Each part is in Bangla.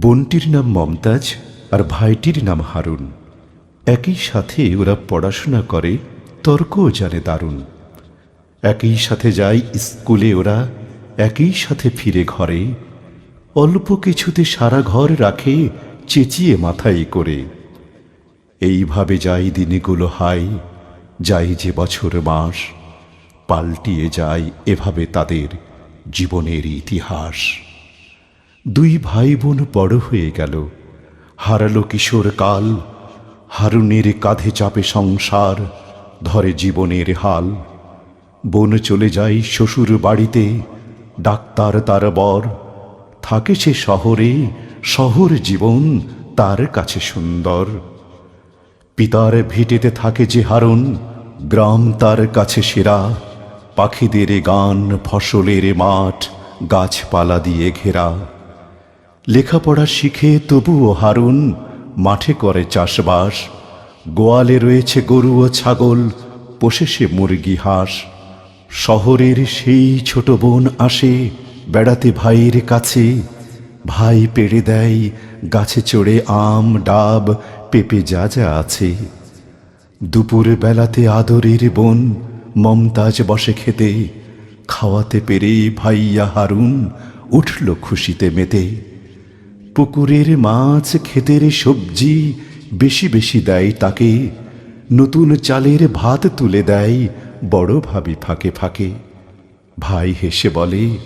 বোনটির নাম মমতাজ আর ভাইটির নাম হারুন। একই সাথে ওরা পড়াশোনা করে, তর্কও জানে দারুণ। একই সাথে যায় স্কুলে ওরা, একই সাথে ফিরে ঘরে। অল্প কিছুতে সারা ঘর রাখে, চেঁচিয়ে মাথায় করে। এইভাবে যাই দিনগুলো হাই যাই যে বছর মাস, পাল্টিয়ে যায় এভাবে তাদের জীবনের ইতিহাস। দুই ভাই বোন বড় হয়ে গেল। হারালো কিশোর কাল, হারুনের কাঁধে চাপে সংসার, ধরে জীবনের হাল। বোন চলে যায় শ্বশুর বাড়িতে, ডাক্তার তার বর। থাকে সে শহরে, শহর জীবন তার কাছে সুন্দর। পিতার ভিটেতে থাকে যে হারুন, গ্রাম তার কাছে সেরা। পাখিদের গান, ফসলের মাঠ, গাছপালা দিয়ে ঘেরা। লেখাপড়া শিখে তবুও হারুন, মাঠে করে চাষবাস। গোয়ালে রয়েছে গরু ও ছাগল, পোষে সে মুরগি হাঁস। শহরের সেই ছোট বোন আসে বেড়াতে ভাইয়ের কাছে। ভাই পেড়ে দেয়, গাছে চড়ে আম, ডাব, পেঁপে যা যা আছে। দুপুর বেলাতে আদরের বোন মমতাজ বসে খেতে। খাওয়াতে পেরে ভাইয়া হারুন উঠল খুশিতে মেতে। পুকুরের মাছ, ক্ষেতের সবজি বেশি বেশি দেয় তাকে। নতুন চালের ভাত তুলে দেয় বড় ভাবি ফাঁকে ফাঁকে। ভাই হেসে বলে,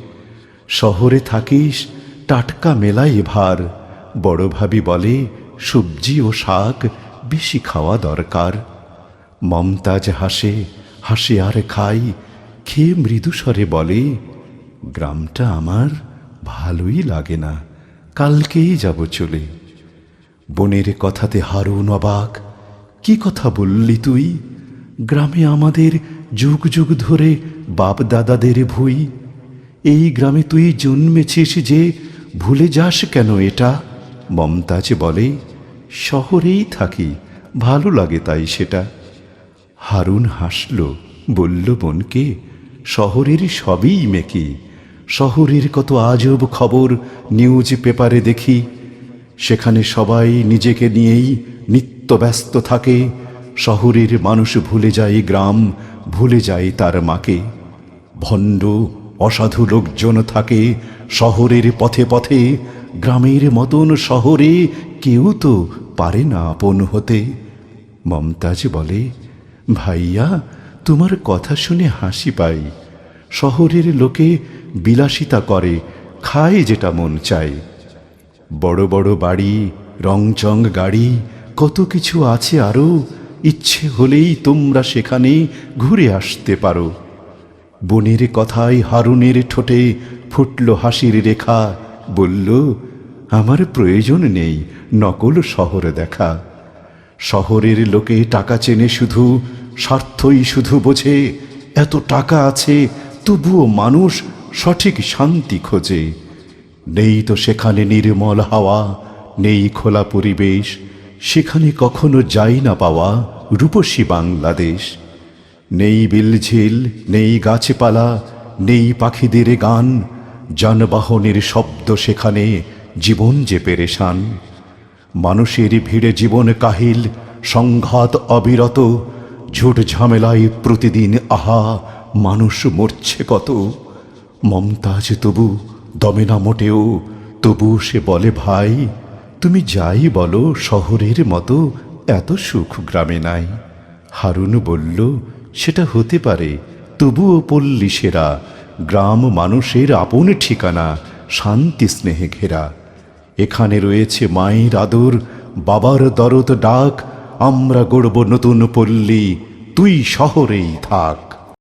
শহরে থাকিস, টাটকা মেলায় ভার। বড় ভাবি বলে, সবজি ও শাক বেশি খাওয়া দরকার। মমতাজ হাসে হাসে আর খাই। খেয়ে মৃদুস্বরে বলে, গ্রামটা আমার ভালোই লাগে না। কালকেই যাব চলে। বোনের কথাতে হারুন অবাক। কি কথা বললি তুই? গ্রামে আমাদের যুগ যুগ ধরে বাপ দাদাদের ভুই। এই গ্রামে তুই জন্মেছিস যে ভুলে যাস কেন এটা? মমতাজ বলে, শহরেই থাকি, ভালো লাগে তাই সেটা। হারুন হাসল, বলল, বোনকে, শহরের সবই মেকি। শহরের কত আজব খবর নিউজ পেপারে দেখি, সেখানে সবাই নিজেকে নিয়েই নিত্য ব্যস্ত থাকে, শহরের মানুষ ভুলে যায় গ্রাম, ভুলে যায় তার মাকে। ভণ্ড, অসাধু লোকজন থাকে শহরের পথে পথে, গ্রামের মতন শহরে কেউ তো পারে না আপন হতে। মমতাজ বলে, ভাইয়া, তোমার কথা শুনে হাসি পাই। শহরের লোকে বিলাসিতা করে, খায় যেটা মন চায়। বড় বড় বাড়ি, রংচং গাড়ি, কত কিছু আছে আরও ইচ্ছে হলেই তোমরা সেখানে ঘুরে আসতে পারো। বনের কথায় হারুনের ঠোঁটে ফুটল হাসির রেখা, বলল, আমার প্রয়োজন নেই নকল শহর দেখা। শহরের লোকে টাকা চেনে শুধু, স্বার্থই শুধু বোঝে, এত টাকা আছে তবুও মানুষ সঠিক শান্তি খোঁজে। নেই তো সেখানে নির্মল হাওয়া, নেই খোলা পরিবেশ, সেখানে কখনো যাই না পাওয়া রূপসী বাংলাদেশ। নেই বিলঝিল, নেই গাছপালা, নেই পাখিদের গান, যানবাহনের শব্দ সেখানে জীবন যে পেরেশান। মানুষের ভিড়ে জীবন কাহিল, সংঘাত অবিরত, ঝুট ঝামেলায় প্রতিদিন আহা মানুষ মরছে কত? মমতাজ তবু দমে না মোটেও। তবু সে বলে, ভাই, তুমি যাই বলো, শহরের মতো এত সুখ গ্রামে নাই। হারুন বলল, সেটা হতে পারে, তবুও পল্লী সেরা, গ্রাম মানুষের আপন ঠিকানা, শান্তি স্নেহে ঘেরা। এখানে রয়েছে মায়ের আদর, বাবার দরদ ডাক, আমরা গড়ব নতুন পল্লী, তুই শহরেই থাক।